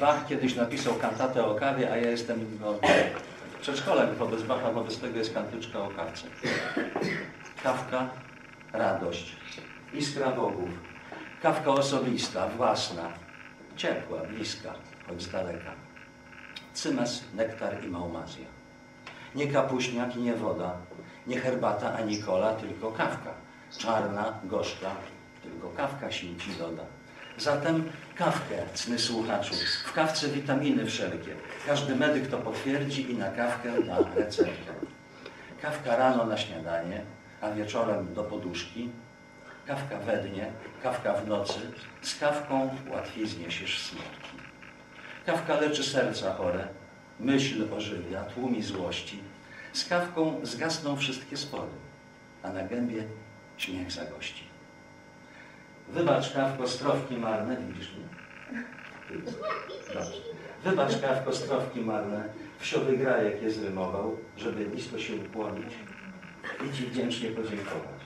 Bach kiedyś napisał kantatę o kawie, a ja jestem no, przedszkolem wobec Bacha, wobec tego jest kantyczka o kawce. Kawka, radość, iskra bogów, kawka osobista, własna, ciepła, bliska, choć z daleka. Cymes, nektar i małmazja. Nie kapuśniak i nie woda, nie herbata ani kola, tylko kawka. Czarna, gorzka, tylko kawka sił ci doda. Zatem kawkę, cny słuchaczu, w kawce witaminy wszelkie. Każdy medyk to potwierdzi i na kawkę da receptę. Kawka rano na śniadanie, a wieczorem do poduszki. Kawka we dnie, kawka w nocy. Z kawką łatwiej zniesiesz smutki. Kawka leczy serca chore, myśl ożywia, tłumi złości. Z kawką zgasną wszystkie spory, a na gębie śmiech zagości. Wybacz kawko strofki marne, widzisz mnie? Dobrze. Wybacz kawko strofki marne, wsiowy grajek je zrymował, żeby blisko się ukłonić i Ci wdzięcznie podziękować.